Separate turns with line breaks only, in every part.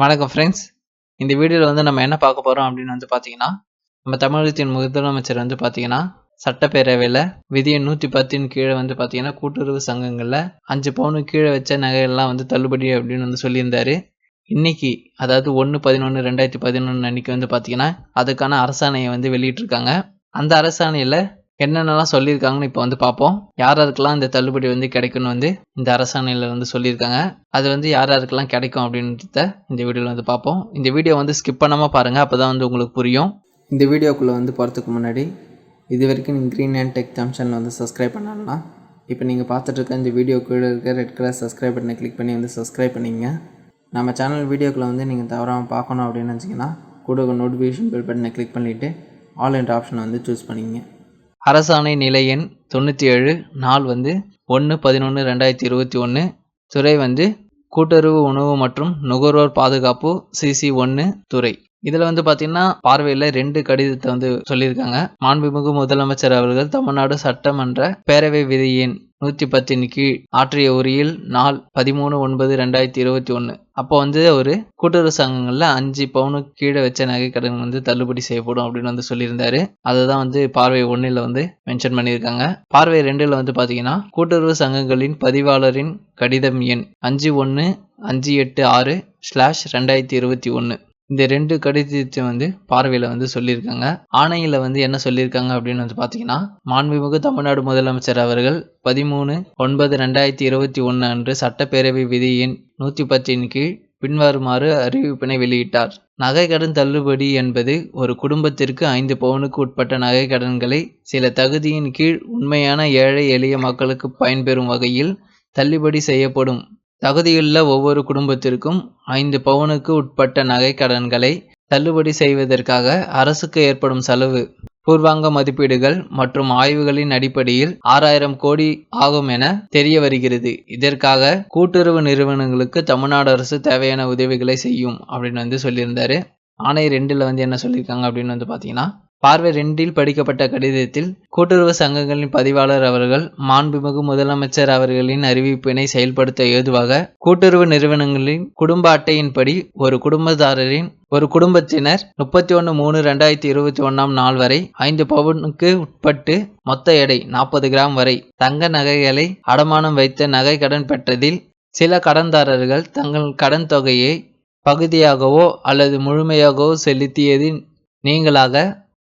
வணக்கம் ஃப்ரெண்ட்ஸ் இந்த வீடியோவில் வந்து நம்ம என்ன பார்க்க போகிறோம் அப்படின்னு வந்து பார்த்தீங்கன்னா நம்ம தமிழகத்தின் முதலமைச்சர் வந்து பார்த்தீங்கன்னா சட்டப்பேரவையில் விதியை நூற்றி பத்தின் கீழே வந்து பார்த்தீங்கன்னா கூட்டுறவு சங்கங்களில் அஞ்சு பவுனுக்கு கீழே வச்ச நகைகள்லாம் வந்து தள்ளுபடி அப்படின்னு வந்து சொல்லியிருந்தாரு. இன்னைக்கு அதாவது ஒன்று பதினொன்று ரெண்டாயிரத்தி பதினொன்று அன்னைக்கு வந்து பார்த்தீங்கன்னா அதுக்கான அரசாணையை வந்து வெளியிட்டிருக்காங்க. அந்த அரசாணையில் என்னென்னலாம் சொல்லியிருக்காங்கன்னு இப்போ வந்து பார்ப்போம். யார் யாருக்கெல்லாம் இந்த தள்ளுபடி வந்து கிடைக்கும்னு வந்து இந்த அரசாணையில் வந்து சொல்லியிருக்காங்க. அது வந்து யார் யாருக்கெல்லாம் கிடைக்கும் அப்படின்றத இந்த வீடியோவில் வந்து பார்ப்போம். இந்த வீடியோ வந்து ஸ்கிப் பண்ணாமல் பாருங்கள் அப்போ தான் வந்து உங்களுக்கு புரியும். இந்த வீடியோக்குள்ளே வந்து போகிறதுக்கு முன்னாடி இது வரைக்கும் நீங்கள் க்ரீன் அண்ட் டெக் தம் சேனல் வந்து சப்ஸ்கிரைப் பண்ணலாம் இப்போ நீங்கள் பார்த்துட்ருக்க இந்த வீடியோ கீழே இருக்க ரெட் கலர் சப்ஸ்கிரைப் பட்டனை கிளிக் பண்ணி வந்து சப்ஸ்கிரைப் பண்ணிங்க. நம்ம சேனல் வீடியோக்குள்ளே வந்து நீங்கள் தவறாமல் பார்க்கணும் அப்படின்னு நினச்சிங்கன்னா கூட நோட்டிஃபிகேஷன் பெல் பட்டனை கிளிக் பண்ணிவிட்டு ஆல் என்ற ஆப்ஷனை வந்து சூஸ் பண்ணிங்க அரசாணை நிலை எண் தொண்ணூற்றி ஏழு நாள் வந்து ஒன்று பதினொன்று ரெண்டாயிரத்தி இருபத்தி ஒன்று துறை வந்து கூட்டுறவு உணவு மற்றும் நுகர்வோர் பாதுகாப்பு சிசி ஒன்று துறை. இதில் வந்து பாத்தீங்கன்னா பார்வையில் ரெண்டு கடிதத்தை வந்து சொல்லியிருக்காங்க. மாண்புமிகு முதலமைச்சர் அவர்கள் தமிழ்நாடு சட்டமன்ற பேரவை விதியின் நூற்றி பத்தின் கீழ் ஆற்றிய உரையில் நாள் பதிமூணு ஒன்பது ரெண்டாயிரத்தி இருபத்தி ஒன்று அப்போ வந்து ஒரு கூட்டுறவு சங்கங்களில் அஞ்சு பவுனுக்கு கீழே வச்ச நகை கடன் வந்து தள்ளுபடி செய்யப்படும் அப்படின்னு வந்து சொல்லியிருந்தாரு. அதை தான் வந்து பார்வை ஒன்றில் வந்து மென்ஷன் பண்ணியிருக்காங்க. பார்வை ரெண்டில் வந்து பார்த்தீங்கன்னா கூட்டுறவு சங்கங்களின் பதிவாளரின் கடிதம் எண் அஞ்சு ஒன்று அஞ்சு எட்டு ஆறு ஸ்லாஷ் ரெண்டாயிரத்தி இருபத்தி ஒன்று இந்த ரெண்டு கடிதத்தை வந்து பார்வையில் வந்து சொல்லியிருக்காங்க. ஆணையில் வந்து என்ன சொல்லியிருக்காங்க அப்படின்னு வந்து பார்த்தீங்கன்னா மாண்புமிகு தமிழ்நாடு முதலமைச்சர் அவர்கள் பதிமூணு ஒன்பது ரெண்டாயிரத்தி இருபத்தி ஒன்று அன்று சட்டப்பேரவை விதியின் நூற்றி பத்தின் கீழ் பின்வருமாறு அறிவிப்பினை வெளியிட்டார். நகை கடன் தள்ளுபடி என்பது ஒரு குடும்பத்திற்கு ஐந்து பவுனுக்கு உட்பட்ட நகை கடன்களை சில தகுதியின் கீழ் உண்மையான ஏழை எளிய மக்களுக்கு பயன்பெறும் வகையில் தள்ளுபடி செய்யப்படும். தகுதியுள்ள ஒவ்வொரு குடும்பத்திற்கும் ஐந்து பவுனுக்கு உட்பட்ட நகை கடன்களை தள்ளுபடி செய்வதற்காக அரசுக்கு ஏற்படும் செலவு பூர்வாங்க மதிப்பீடுகள் மற்றும் ஆய்வுகளின் அடிப்படையில் ஆறாயிரம் கோடி ஆகும் என தெரிய வருகிறது. இதற்காக கூட்டுறவு நிறுவனங்களுக்கு தமிழ்நாடு அரசு தேவையான உதவிகளை செய்யும் அப்படின்னு வந்து சொல்லியிருந்தாரு. ஆணை ரெண்டில் வந்து என்ன சொல்லியிருக்காங்க அப்படின்னு வந்து பார்த்தீங்கன்னா பார்வை ரெண்டில் படிக்கப்பட்ட கடிதத்தில் கூட்டுறவு சங்கங்களின் பதிவாளர் அவர்கள் மாண்புமிகு முதலமைச்சர் அவர்களின் அறிவிப்பினை செயல்படுத்த ஏதுவாக கூட்டுறவு நிறுவனங்களின் குடும்ப அட்டையின்படி ஒரு குடும்பதாரரின் ஒரு குடும்பத்தினர் முப்பத்தி ஒன்று மூணு ரெண்டாயிரத்தி இருபத்தி ஒன்றாம் நாள் வரை ஐந்து பவுனுக்கு உட்பட்டு மொத்த எடை நாற்பது கிராம் வரை தங்க நகைகளை அடமானம் வைத்த நகை கடன் பெற்றதில் சில கடன்தாரர்கள் தங்கள் கடன் தொகையை பகுதியாகவோ அல்லது முழுமையாகவோ செலுத்தியது நீங்களாக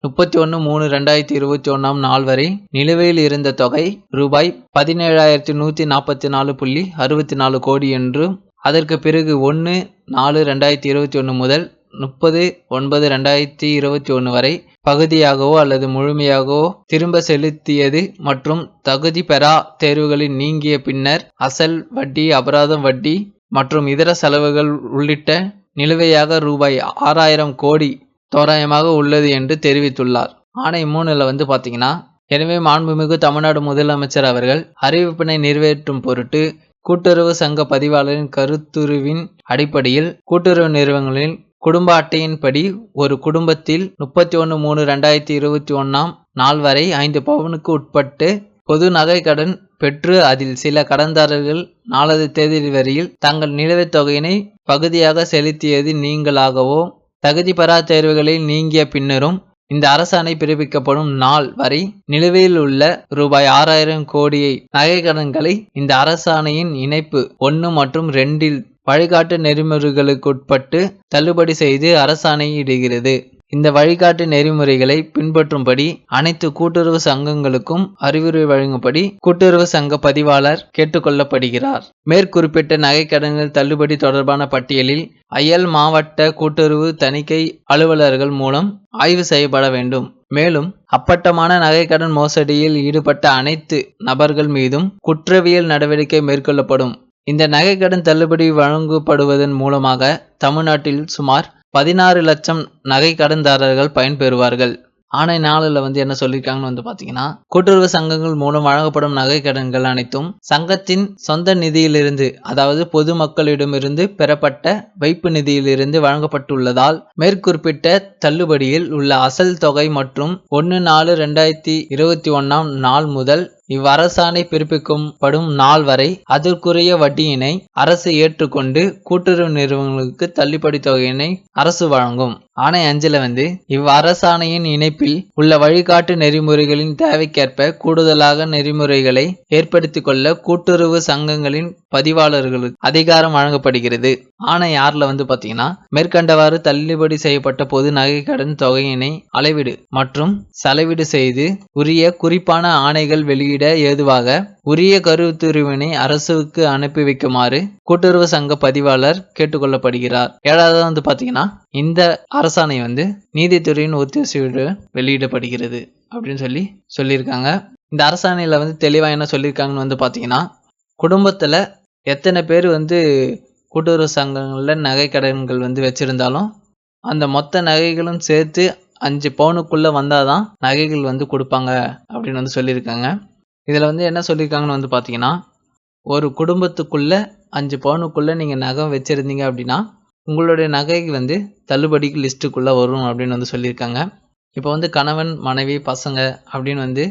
முப்பத்தி ஒன்று மூணு ரெண்டாயிரத்தி இருபத்தி ஒன்றாம் நாள் வரை நிலுவையில் இருந்த தொகை ரூபாய் பதினேழாயிரத்தி நூற்றி நாற்பத்தி நாலு புள்ளி அறுபத்தி நாலு கோடி என்றும் அதற்கு பிறகு ஒன்று நாலு ரெண்டாயிரத்தி இருபத்தி ஒன்று முதல் முப்பது ஒன்பது ரெண்டாயிரத்தி இருபத்தி ஒன்று வரை பகுதியாகவோ அல்லது முழுமையாகவோ திரும்ப செலுத்தியது மற்றும் தகுதி பெறா தேர்வுகளில் நீங்கிய பின்னர் அசல் வட்டி அபராதம் வட்டி மற்றும் இதர செலவுகள் உள்ளிட்ட நிலுவையாக ரூபாய் ஆறாயிரம் கோடி தோராயமாக உள்ளது என்று தெரிவித்துள்ளார். ஆணை மூணில் வந்து பார்த்தீங்கன்னா எனவே மாண்புமிகு தமிழ்நாடு முதலமைச்சர் அவர்கள் அறிவிப்பினை நிறைவேற்றும் பொருட்டு கூட்டுறவு சங்க பதிவாளரின் கருத்துருவின் அடிப்படையில் கூட்டுறவு நிறுவனங்களின் குடும்ப அட்டையின்படி ஒரு குடும்பத்தில் முப்பத்தி ஒன்று மூணு ரெண்டாயிரத்தி இருபத்தி ஒன்றாம் நாள் வரை ஐந்து பவுனுக்கு உட்பட்டு பொது நகை கடன் பெற்று அதில் சில கடன்தாரர்கள் நாலது தேதி வரையில் தங்கள் நிலுவைத் தொகையினை பகுதியாக செலுத்தியது நீங்களாகவோ தகுதி பெறா தேர்வுகளில் நீங்கிய பின்னரும் இந்த அரசாணை பிறப்பிக்கப்படும் நாள் வரை நிலுவையில் உள்ள ரூபாய் ஆறாயிரம் கோடியை நகைக்கடன்களை இந்த அரசாணையின் இணைப்பு ஒன்று மற்றும் ரெண்டில் வழிகாட்டு நெறிமுறைகளுக்குட்பட்டு தள்ளுபடி செய்து அரசாணையிடுகிறது. இந்த வழிகாட்டு நெறிமுறைகளை பின்பற்றும்படி அனைத்து கூட்டுறவு சங்கங்களுக்கும் அறிவுரை வழங்கும்படி கூட்டுறவு சங்க பதிவாளர் கேட்டுக்கொள்ளப்படுகிறார். மேற்குறிப்பிட்ட நகைக்கடன்கள் தள்ளுபடி தொடர்பான பட்டியலில் அயல் மாவட்ட கூட்டுறவு தணிக்கை அலுவலர்கள் மூலம் ஆய்வு செய்யப்பட வேண்டும். மேலும் அப்பட்டமான நகைக்கடன் மோசடியில் ஈடுபட்ட அனைத்து நபர்கள் மீதும் குற்றவியல் நடவடிக்கை மேற்கொள்ளப்படும். இந்த நகைக்கடன் தள்ளுபடி வழங்கப்படுவதன் மூலமாக தமிழ்நாட்டில் சுமார் பதினாறு லட்சம் நகை கடன்தாரர்கள் பயன்பெறுவார்கள் ஆணை நாளில் வந்து என்ன சொல்லியிருக்காங்கன்னு வந்து பார்த்தீங்கன்னா கூட்டுறவு சங்கங்கள் மூலம் வழங்கப்படும் நகை கடன்கள் அனைத்தும் சங்கத்தின் சொந்த நிதியிலிருந்து அதாவது பொதுமக்களிடமிருந்து பெறப்பட்ட வைப்பு நிதியிலிருந்து வழங்கப்பட்டுள்ளதால் மேற்குறிப்பிட்ட தள்ளுபடியில் உள்ள அசல் தொகை மற்றும் ஒன்று நாலு ரெண்டாயிரத்தி இருபத்தி ஒன்றாம் நாள் முதல் இவ்வரசாணை பிறப்பிக்கும் படும் நாள் வரை அதற்குரிய வட்டியினை அரசு ஏற்றுக்கொண்டு கூட்டுறவு நிறுவனங்களுக்கு தள்ளுபடி தொகையினை அரசு வழங்கும். ஆணை அஞ்சுல வந்து இவ்வரசாணையின் இணைப்பில் உள்ள வழிகாட்டு நெறிமுறைகளின் தேவைக்கேற்ப கூடுதலாக நெறிமுறைகளை ஏற்படுத்திக் கொள்ள கூட்டுறவு சங்கங்களின் பதிவாளர்களுக்கு அதிகாரம் வழங்கப்படுகிறது. ஆணை யார்ல வந்து பார்த்தீங்கன்னா மேற்கண்டவாறு தள்ளுபடி செய்யப்பட்ட பொது நகை கடன் தொகையினை அளவீடு மற்றும் செலவீடு செய்து உரிய குறிப்பான ஆணைகள் வெளியிட ஏதுவாக உரிய கருத்துரிவினை அரசுக்கு அனுப்பி வைக்குமாறு கூட்டுறவு சங்க பதிவாளர் கேட்டுக்கொள்ளப்படுகிறார். ஏழாவது வந்து பாத்தீங்கன்னா இந்த அரசாணை வந்து நீதித்துறையின் ஒத்திசையோடு வெளியிடப்படுகிறது அப்படின்னு சொல்லி சொல்லியிருக்காங்க. இந்த அரசாணையில வந்து தெளிவா என்ன சொல்லியிருக்காங்கன்னு வந்து பாத்தீங்கன்னா குடும்பத்துல எத்தனை பேர் வந்து கூட்டுறவு சங்கங்களில் நகை கடன்கள் வந்து வச்சிருந்தாலும் அந்த மொத்த நகைகளும் சேர்த்து அஞ்சு பவுனுக்குள்ள வந்தாதான் நகைகள் வந்து கொடுப்பாங்க அப்படின்னு வந்து சொல்லியிருக்காங்க. இதில் வந்து என்ன சொல்லியிருக்காங்கன்னு வந்து பார்த்தீங்கன்னா ஒரு குடும்பத்துக்குள்ள அஞ்சு பவுனுக்குள்ளே நீங்கள் நகை வச்சுருந்தீங்க அப்படின்னா உங்களுடைய நகை வந்து தள்ளுபடிக்கு லிஸ்ட்டுக்குள்ளே வரும் அப்படின்னு வந்து சொல்லியிருக்காங்க. இப்போ வந்து கணவன் மனைவி பசங்க அப்படின்னு வந்து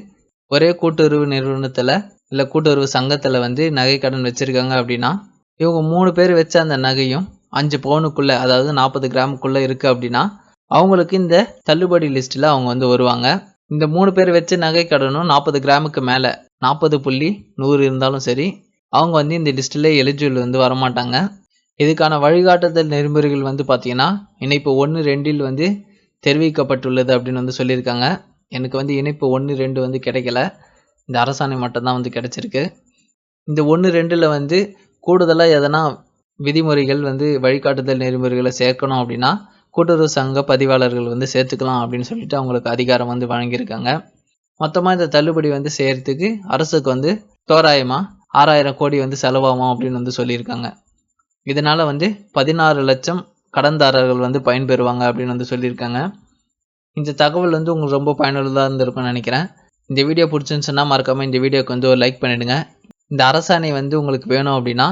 ஒரே கூட்டுறவு நிறுவனத்தில் இல்லை கூட்டுறவு சங்கத்தில் வந்து நகை கடன் வச்சுருக்காங்க அப்படின்னா இவங்க மூணு பேர் வச்ச அந்த நகையும் அஞ்சு பவுனுக்குள்ளே அதாவது நாற்பது கிராமுக்குள்ளே இருக்குது அப்படின்னா அவங்களுக்கு இந்த தள்ளுபடி லிஸ்ட்டில் அவங்க வந்து வருவாங்க. இந்த மூணு பேர் வச்சு நகை கடனும் நாற்பது கிராமுக்கு மேலே. நாற்பது புள்ளி நூறு இருந்தாலும் சரி அவங்க வந்து இந்த லிஸ்ட்டில் எலிஜிபிள் வந்து வரமாட்டாங்க. இதுக்கான வழிகாட்டுதல் நெறிமுறைகள் வந்து பார்த்தீங்கன்னா இணைப்பு ஒன்று ரெண்டில் வந்து தெரிவிக்கப்பட்டுள்ளது அப்படின்னு வந்து சொல்லியிருக்காங்க. எனக்கு வந்து இணைப்பு ஒன்று ரெண்டு வந்து கிடைக்கல. இந்த அரசாணை மட்டும்தான் வந்து கிடைச்சிருக்கு. இந்த ஒன்று ரெண்டில் வந்து கூடுதலாக எதனா விதிமுறைகள் வந்து வழிகாட்டுதல் நெறிமுறைகளை சேர்க்கணும் அப்படின்னா கூட்டுறவு சங்க பதிவாளர்கள் வந்து சேர்த்துக்கலாம் அப்படின்னு சொல்லிட்டு அவங்களுக்கு அதிகாரம் வந்து வழங்கியிருக்காங்க. மொத்தமாக இந்த தள்ளுபடி வந்து செய்யறதுக்கு அரசுக்கு வந்து தோராயமாக ஆறாயிரம் கோடி வந்து செலவாகும் அப்படின்னு வந்து சொல்லியிருக்காங்க. இதனால் வந்து பதினாறு லட்சம் கடன்தாரர்கள் வந்து பயன்பெறுவாங்க அப்படின்னு வந்து சொல்லியிருக்காங்க. இந்த தகவல் வந்து உங்களுக்கு ரொம்ப பயனுள்ளதாக இருந்திருக்கும்னு நினைக்கிறேன். இந்த வீடியோ பிடிச்சிருந்துச்சுன்னா மறக்காமல் இந்த வீடியோக்கு வந்து ஒரு லைக் பண்ணிவிடுங்க இந்த அரசாணை வந்து உங்களுக்கு வேணும் அப்படின்னா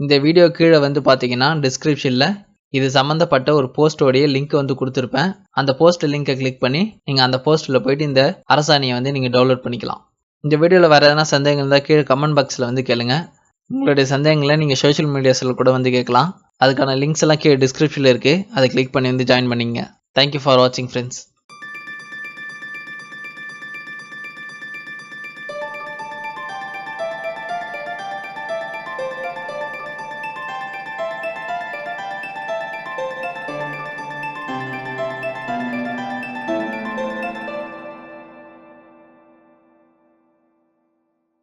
இந்த வீடியோ கீழே வந்து பார்த்தீங்கன்னா டிஸ்கிரிப்ஷனில் இது சம்மந்தப்பட்ட ஒரு போஸ்டோடைய லிங்க் வந்து கொடுத்துருப்பேன். அந்த போஸ்ட் லிங்கை கிளிக் பண்ணி நீங்கள் அந்த போஸ்ட்டில் போயிட்டு இந்த அரசாணியை வந்து நீங்கள் டவுன்லோட் பண்ணிக்கலாம். இந்த வீடியோவில் வேறு எதனா சந்தேகங்கள் இருந்தால் கீழே கமெண்ட் பாக்ஸில் வந்து கேளுங்க. உங்களுடைய சந்தேகங்களை நீங்கள் சோஷியல் மீடியாஸில் கூட வந்து கேட்கலாம். அதுக்கான லிங்க்ஸ் எல்லாம் கீழே டிஸ்கிரிப்ஷனில் இருக்குது அதை கிளிக் பண்ணி வந்து ஜாயின் பண்ணிங்க தேங்க்யூ ஃபார் வாட்சிங் ஃப்ரெண்ட்ஸ்